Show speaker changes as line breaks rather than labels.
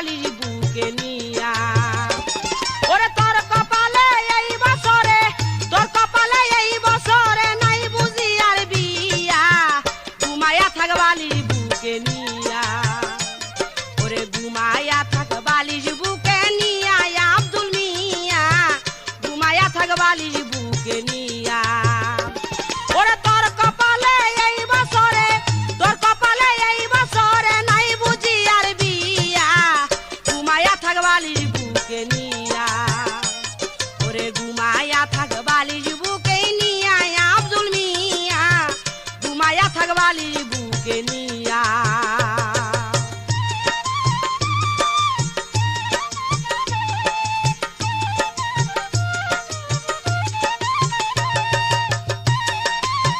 বাঙালির বুকে নিয়া। ওরে তোর কপালে এই বছরে, তোর কপালে এই বছরে নাই বুঝি আর বিয়া। ঘুমায়া থাক বালির বুকে নিয়া। ওরে ঘুমায়া থাক বালির বুকে নিয়া, আব্দুল মিয়া। ঘুমায়া থাক বালির বুকে নিয়া। বালিশ বুকে নিয়া, ওরে ঘুমায়া থাক বালিশ বুকে নিয়া আব্দুল মিয়া ঘুমায়া থাক বালিশ বুকে নিয়া।